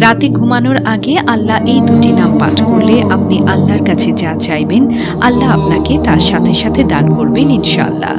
রাতে ঘুমানোর আগে আল্লাহ এই দুটি নাম পাঠ করলে আপনি আল্লাহর কাছে যা চাইবেন, আল্লাহ আপনাকে তার সাথে সাথে দান করবেন ইনশাআল্লাহ।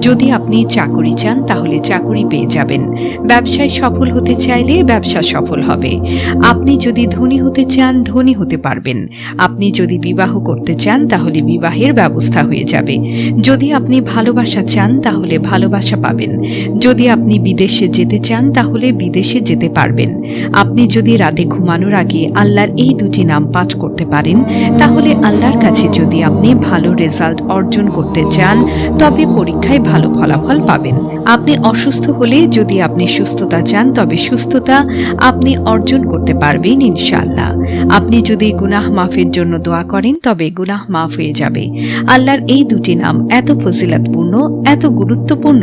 যদি আপনি চাকরি চান, তাহলে চাকরি পেয়ে যাবেন। ব্যবসায় সফল হতে চাইলে ব্যবসা সফল হবে। আপনি যদি ধনী হতে চান, ধনী হতে পারবেন। আপনি যদি বিবাহ করতে চান, তাহলে বিবাহের ব্যবস্থা হয়ে যাবে। যদি আপনি ভালোবাসা চান, তাহলে ভালোবাসা পাবেন। যদি আপনি বিদেশে যেতে চান, তাহলে বিদেশে যেতে পারবেন। আপনি যদি রাতে ঘুমানোর আগে আল্লাহর এই দুটি নাম পাঠ করতে পারেন, তাহলে আল্লাহর কাছে যদি আপনি ভালো রেজাল্ট অর্জন করতে চান, তবে পরীক্ষায় ভালো ফলাফল পাবেন। আপনি অসুস্থ হলে যদি আপনি সুস্থতা চান, তবে সুস্থতা আপনি অর্জন করতে পারবেন ইনশাআল্লাহ। আপনি যদি গুনাহ মাফের জন্য দোয়া করেন, তবে গুনাহ মাফ হয়ে যাবে। আল্লাহর এই দুটি নাম এত ফজিলাতপূর্ণ, এত গুরুত্বপূর্ণ,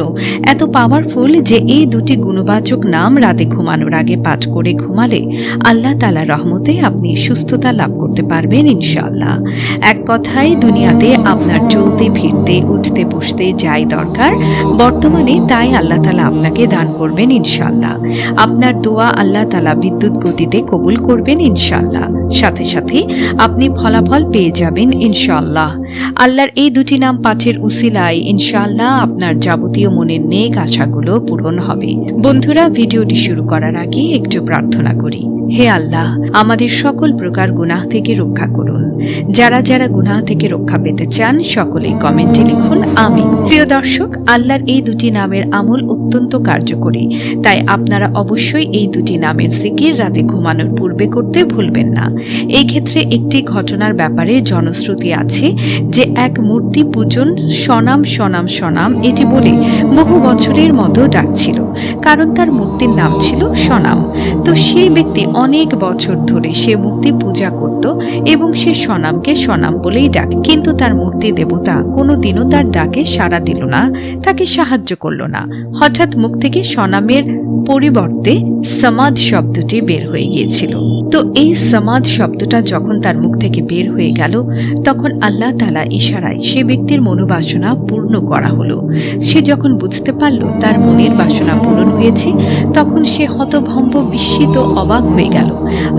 এত পাওয়ারফুল যে এই দুটি গুণবাচক নাম রাতে ঘুমানোর আগে পাঠ করে ঘুমালে আল্লাহ তালা রহমতে আপনি সুস্থতা লাভ করতে পারবেন ইনশাল্লাহ এক কথায়, দুনিয়াতে আপনার চলতে, ফিরতে, উঠতে, বসতে যাই দরকার, বর্তমানে তাই আল্লাহ তালা আপনাকে দান করবেন ইনশাল্লাহ আপনার দোয়া আল্লাহ তালা বিদ্যুৎ গতিতে কবুল করবেন ইনশাল্লাহ সাথে সাথে আপনি ফলাফল পেয়ে যাবেন ইনশাল্লাহ আল্লাহর এই দুটি নাম পাঠের উসিলায় ইনশাল্লাহ আপনার যাবতীয় মনের নেক আশাগুলো পূরণ হবে। বন্ধুরা, ভিডিওটি শুরু করার আগে একটু প্রার্থনা করি। হে আল্লাহ, আমাদের সকল প্রকার গুনাহ থেকে রক্ষা করুন। যারা যারা গুনাহ থেকে রক্ষা পেতে চান, সকলেই কমেন্টে লিখুন আমি প্রিয় দর্শক, আল্লাহর এই দুটি নামের আমল অত্যন্ত কার্যকরী। তাই আপনারা অবশ্যই এই দুটি নামের সিকির রাতে ঘুমানোর পূর্বে করতে ভুলবেন না। এই ক্ষেত্রে একটি ঘটনার ব্যাপারে জনশ্রুতি আছে যে এক মূর্তি পূজন সনাম সনাম সনাম এটি বলে বহু বছরের মতো ডাকছিল। কারণ তার মূর্তির নাম ছিল সনাম। তো সেই ব্যক্তি অনেক বছর ধরে সে মূর্তি পূজা করত এবং সে সনামকে সনাম বলেই ডাক। কিন্তু তার মূর্তি দেবতা কোনোদিনও তার ডাকে সাড়া দিল না, তাকে সাহায্য করল না। হঠাৎ মুখ থেকে সনামের পরিবর্তে সমাদ শব্দটি বের হয়ে গিয়েছিল। তো এই সমাদ শব্দটা যখন তার মুখ থেকে বের হয়ে গেল, তখন আল্লাহ তালা ইশারায় সে ব্যক্তির মনোবাসনা পূর্ণ করা হলো। সে যখন বুঝতে পারল তার মনের বাসনা uno হয়েছে, তখন সে হতভম্ব, বিস্মিত, অবাক হয়ে গেল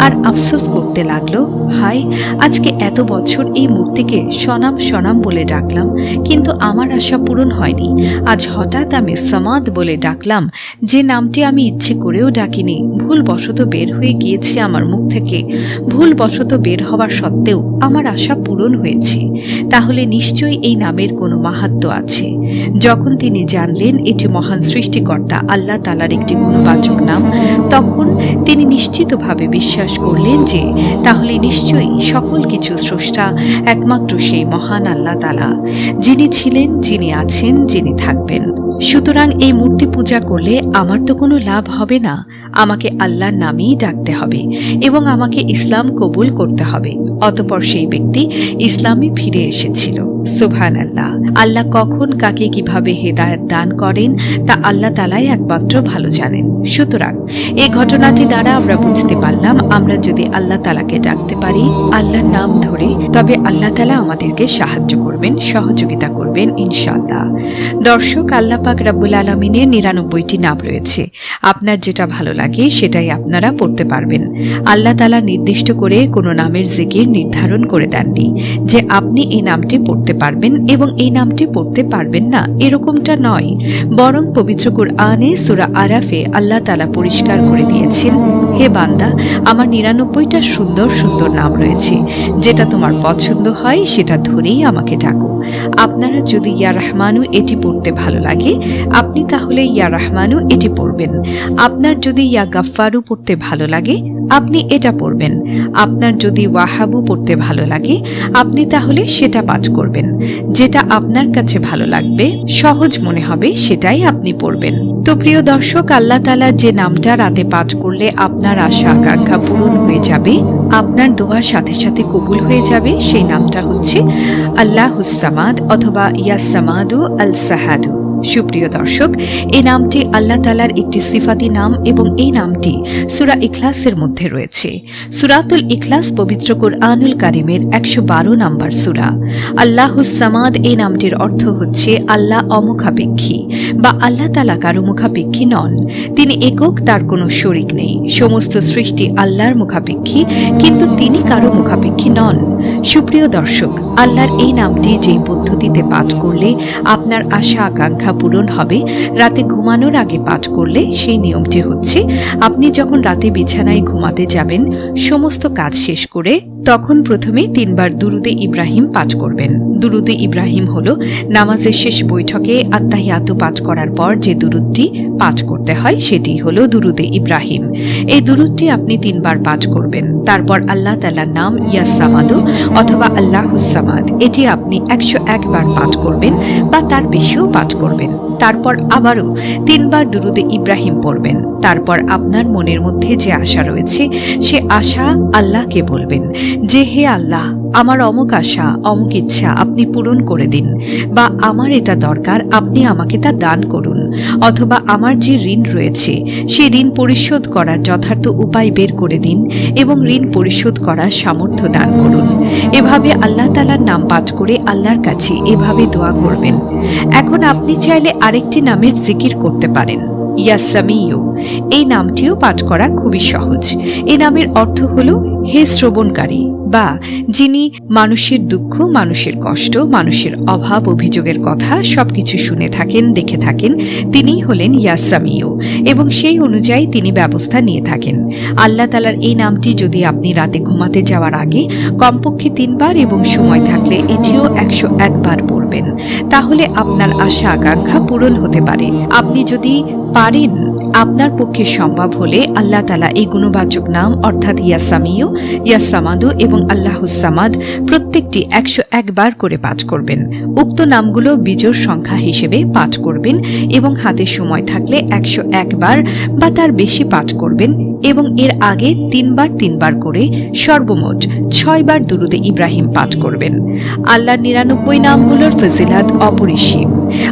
আর আফসোস করতে লাগল, হায়, আজকে এত বছর এই মূর্তিকে সনাম সনাম বলে ডাকলাম, কিন্তু আমার আশা পূরণ হয়নি। আজ হঠাৎ আমি সমাদ বলে ডাকলাম, যে নামটি আমি ইচ্ছে করেও ডাকিনি ভুল বশত বের হয়ে গিয়েছে আমার মুখ থেকে। ভুল বশত বের হওয়ার সত্ত্বেও আমার আশা পূরণ হয়েছে। তাহলে নিশ্চয়ই এই নামের কোনো মাহাত্ম আছে। যখন তিনি জানলেন এটি মহান সৃষ্টিকর্তা আল্লাহ তালার একটি গুণবাচক নাম, তখন তিনি নিশ্চিতভাবে বিশ্বাস করলেন যে তাহলে নিশ্চয়ই সকল কিছু স্রষ্টা একমাত্র সেই মহান আল্লাহ তালা, যিনি ছিলেন, যিনি আছেন, যিনি থাকবেন। সুতরাং এই মূর্তি পূজা করলে আমার তো কোনো লাভ হবে না। আমাকে আল্লাহর নামেই ডাকতে হবে এবং আমাকে ইসলাম কবুল করতে হবে। অতপর সেই ব্যক্তি ইসলামে ফিরে এসেছিল। সুবহান আল্লাহ আল্লাহ কখন কাকে কীভাবে হেদায়ত দান করেন তা আল্লাহ তালাই একমাত্র ভালো জানেন। সুতরাং এই ঘটনাটি দ্বারা আমরা বুঝতে পারলাম, আমরা যদি আল্লাহ তালাকে ডাকতে পারি, আল্লাহর নাম ধরে, তবে আল্লাহ তালা আমাদেরকে সাহায্য করবেন, সহযোগিতা করবেন, ইনশাআল্লাহ। দর্শক, আল্লাহ পাক রাব্বুল আলমিনের নিরানব্বইটি নাম রয়েছে। আপনার যেটা ভালো লাগে, সেটাই আপনারা পড়তে পারবেন। আল্লাহ তালা নির্দিষ্ট করে কোনো নামের জিকির নির্ধারণ করে দেননি যে আপনি এই নামটি পড়তে পারবেন এবং এই নামটি পড়তে পারবেন না। এরকমটা নয়। বরং পবিত্র কুরআনে সুরা আরাফে আল্লাহ তালা পরিষ্কার করে দিয়েছেন, হে বান্দা, আমার নিরানব্বইটা সুন্দর সুন্দর নাম রয়েছে। যেটা তোমার পছন্দ হয়, সেটা ধরেই আমাকে ডাকো। আপনারা যদি ইয়া রহমানু এটি পড়তে ভালো লাগে, আপনি তাহলে ইয়া রহমানু এটি পড়বেন। আপনার যদি ইয়া গাফফারু পড়তে ভালো লাগে, আপনি এটা পড়বেন। আপনার যদি ওয়াহাবু পড়তে ভালো লাগে, আপনি তাহলে সেটা পাঠ করবেন। যেটা আপনার কাছে ভালো লাগবে, সহজ মনে হবে, সেটাই আপনি পড়বেন। তো প্রিয় দর্শক, আল্লাহ তালার যে নামটা রাতে পাঠ করলে আপনার আশা, আকাঙ্ক্ষা পূরণ হয়ে যাবে, আপনার দোয়ার সাথে সাথে কবুল হয়ে যাবে, সেই নামটা হচ্ছে আল্লাহ হুসামাদ অথবা ইয়াসামাদু আল সাহাদু। সুপ্রিয় দর্শক, এই নামটি আল্লাহ তালার একটি সিফাতি নাম এবং এই নামটি সুরা ইখলাসের মধ্যে রয়েছে। সুরাতুল ইখলাস পবিত্র কোরআনুল কারিমের একশো বারো নম্বর সুরা। আল্লাহুসামাদ এই নামটির অর্থ হচ্ছে আল্লাহ অমুখাপেক্ষী বা আল্লাহ তালা কারও মুখাপেক্ষী নন। তিনি একক, তার কোনো শরিক নেই। সমস্ত সৃষ্টি আল্লাহর মুখাপেক্ষী, কিন্তু তিনি কারও মুখাপেক্ষী নন। সুপ্রিয় দর্শক, আল্লাহর এই নামটি যে পদ্ধতিতে পাঠ করলে আপনার আশা, আকাঙ্ক্ষা পূরণ হবে, রাতে ঘুমানোর আগে পাঠ করলে সেই নিয়মটি হচ্ছে, আপনি যখন রাতে বিছানায় ঘুমাতে যাবেন, সমস্ত কাজ শেষ করে তখন প্রথমে তিনবার দুরুদে ইব্রাহিম পাঠ করবেন। দুরুদে ইব্রাহিম হল নামাজের শেষ বৈঠকে আত্মাহিয়াত পাঠ করার পর যে দুরুদটি পাঠ করতে হয়, সেটি হলো দুরুদে ইব্রাহিম। এই দুরুদটি আপনি তিনবার পাঠ করবেন। তারপর আল্লাহ তাল্লার নাম ইয়াসামাদু অথবা আল্লাহুসামাদ এটি আপনি একশো একবার পাঠ করবেন বা তার বেশিও পাঠ করবেন। তারপর আবারও তিনবার দুরুদে ইব্রাহিম পড়বেন। তারপর আপনার মনের মধ্যে যে আশা রয়েছে, সে আশা আল্লাহকে বলবেন যে, হে আল্লাহ, আমার অমুক আশা, অমুক ইচ্ছা আপনি পূরণ করে দিন বা আমার এটা দরকার, আপনি আমাকে তা দান করুন। অথবা আমার যে ঋণ রয়েছে, সে ঋণ পরিশোধ করার যথার্থ উপায় বের করে দিন এবং ঋণ পরিশোধ করার সামর্থ্য দান করুন। এভাবে আল্লাহ তালার নাম পাঠ করে আল্লাহর কাছে এভাবে দোয়া করবেন। এখন আপনি চাইলে আরেকটি নামের জিকির করতে পারেন। ইয়াসামিউ এই নামটিও পাঠ করা খুবই সহজ। এই নামের অর্থ হল, হে শ্রবণকারী বা যিনি মানুষের দুঃখ, মানুষের কষ্ট, মানুষের অভাব, অভিযোগের কথা সবকিছু শুনে থাকেন, দেখে থাকেন, তিনিই হলেন ইয়াসামিউ এবং সেই অনুযায়ী তিনি ব্যবস্থা নিয়ে থাকেন। আল্লাহ তালার এই নামটি যদি আপনি রাতে ঘুমাতে যাওয়ার আগে, কমপক্ষে তিনবার এবং সময় থাকলে এটিও একশো একবার পড়বেন। তাহলে আপনার আশা, আকাঙ্ক্ষা পূরণ হতে পারে। আপনি যদি পারেন, আপনার পক্ষে সম্ভব হলে আল্লাহ তালা এই গুণবাচক নাম অর্থাৎ ইয়াসামিও ইয়াসামাদু এবং আল্লাহুসামাদ প্রত্যেকটি একশো একবার করে পাঠ করবেন। উক্ত নামগুলো বিজোর সংখ্যা হিসেবে পাঠ করবেন এবং হাতে সময় থাকলে একশো একবার বা তার বেশি পাঠ করবেন এবং এর আগে তিনবার তিনবার করে সর্বমোট ছয়বার দুরুদে ইব্রাহিম পাঠ করবেন। আল্লাহর নিরানব্বই নামগুলোর ফজিলাত অপরিসীম।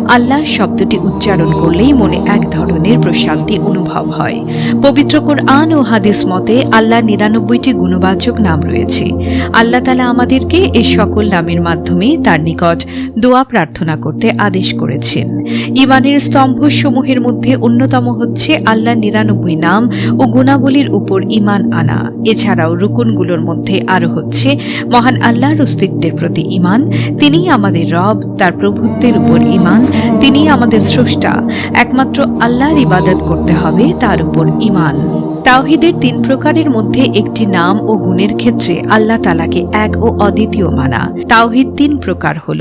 আল্লাহ শব্দটি উচ্চারণ করলেই মনে এক ধরনের প্রশান্তি অনুভব হয়। পবিত্র কোরআন ও হাদিস মতে আল্লাহ নিরানব্বইটি গুণবাচক নাম রয়েছে। আল্লাহ তালা আমাদেরকে এই সকল নামের মাধ্যমে তার নিকট দোয়া প্রার্থনা করতে আদেশ করেছেন। ইমানের স্তম্ভ সমূহের মধ্যে অন্যতম হচ্ছে আল্লাহ নিরানব্বই নাম ও গুণাবলীর উপর ইমান আনা। এছাড়াও রুকুনগুলোর মধ্যে আরও হচ্ছে, মহান আল্লাহর অস্তিত্বের প্রতি ইমান তিনি আমাদের রব, তার প্রভুত্বের উপর ইমান তিনি আমাদের স্রষ্টা। একমাত্র আল্লাহর ইবাদত করতে হবে তার উপর ইমান তাওহিদের তিন প্রকারের মধ্যে একটি নাম ও গুণের ক্ষেত্রে আল্লাহ তালাকে এক ও অদ্বিতীয় মানা। তাওহিদ তিন প্রকার হল,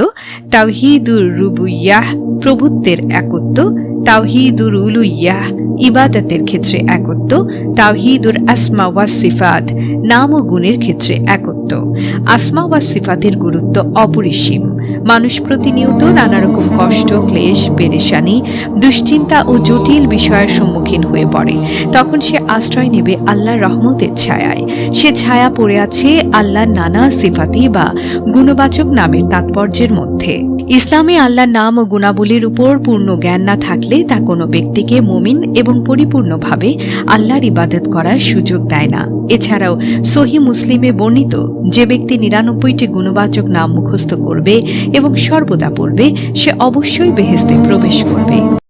তাওহিদুর রুবুইয়াহ প্রভুত্বের একত্ব, তাওহিদুর উলুইয়াহ, ইবাদতের ক্ষেত্রে একত্ব, তাওহিদুর আসমা ওয়া সিফাত, নাম ও গুণের ক্ষেত্রে একত্ব। আসমা ওয়া সিফাতের গুরুত্ব অপরিসীম। মানুষ প্রতিনিয়ত নানা রকম কষ্ট, ক্লেশ, পেরেশানি, দুশ্চিন্তা ও জটিল বিষয়ের সম্মুখীন হয়ে পড়ে। তখন সে আশ্রয় নেবে আল্লাহর রহমতের ছায়ায়। সে ছায়া পড়ে আছে আল্লাহর নানা সিফাতি বা গুণবাচক নামের তাৎপর্যের মধ্যে। ইসলামে আল্লাহর নাম ও গুণাবলীর উপর পূর্ণ জ্ঞান না থাকলে তা কোনো ব্যক্তিকে মুমিন এবং পরিপূর্ণভাবে আল্লাহর ইবাদত করার সুযোগ দেয় না। এছাড়াও সহি মুসলিমে বর্ণিত, যে ব্যক্তি নিরানব্বইটি গুণবাচক নাম মুখস্থ করবে এবং সর্বদা পড়বে, সে অবশ্যই বেহেস্তে প্রবেশ করবে।